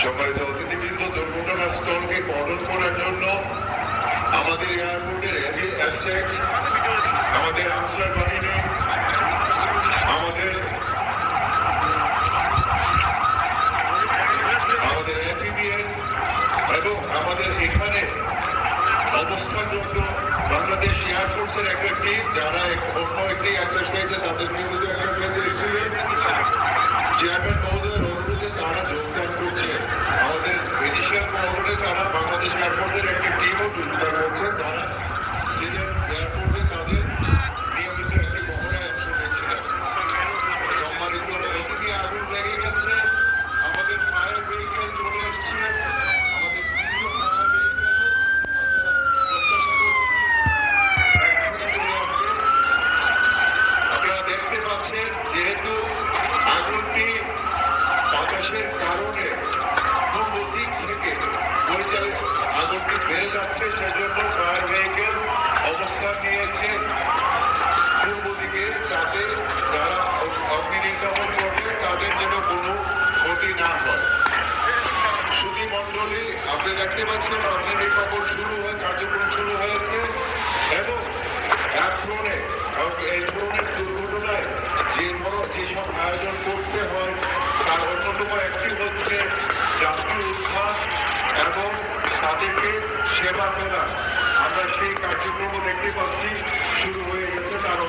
সম্মানিত অতিথিবৃন্দ দুর্ঘটনাস্থলকে কর্ডন করার জন্য আমাদের এয়ারপোর্টের আমাদের আনসার বাহিনী, আমাদের আমাদের এপিবিএন এবং আমাদের এখানে অবস্থানরত বাংলাদেশ এয়ারফোর্সের একটা টিম যারা এক- অন্য একটি এক্সারসাইজে তাদের নিয়মিত এক্সারসাইজে এসেছিলেন চেয়ারম্যান মহোদয়ের অনুরোধে তারা যোগদান করছে আমাদের ইনিশিয়াল অনুরোধে তারা বাংলাদেশ এয়ারফোর্সের একটি সিলেট এয়ারপোর্টে তাদের নিয়মিত একটি মহড়ায় অংশ সম্মানিত আগুন লেগে গেছে। আমাদের ফায়ার ভেহিকেল চলে আপনারা দেখতে পাচ্ছেন, যেহেতু আগুনটি বাতাসের কারণে পূর্ব দিক থেকে পরিচালিত আগুনটি বেড়ে সেজন্য ফায়ার ভেহিকেল অবস্থান নিয়েছে। পূর্ব দিকে যাতে যারা অগ্নি নির্গমন করবে, তাদের যেন কোনো ক্ষতি না হয়। সুধী মণ্ডলী, আপনি দেখতে পাচ্ছেন, অগ্নি নির্গমন শুরু হয়ে, কার্যক্রম শুরু হয়েছে। এবং এক ধরনের এই ধরনের দুর্ঘটনায় যে ধরো, যেসব আয়োজন করতে হয়, তার অন্যতম একটি হচ্ছে সেবা প্রদান আমরা সেই কার্যক্রম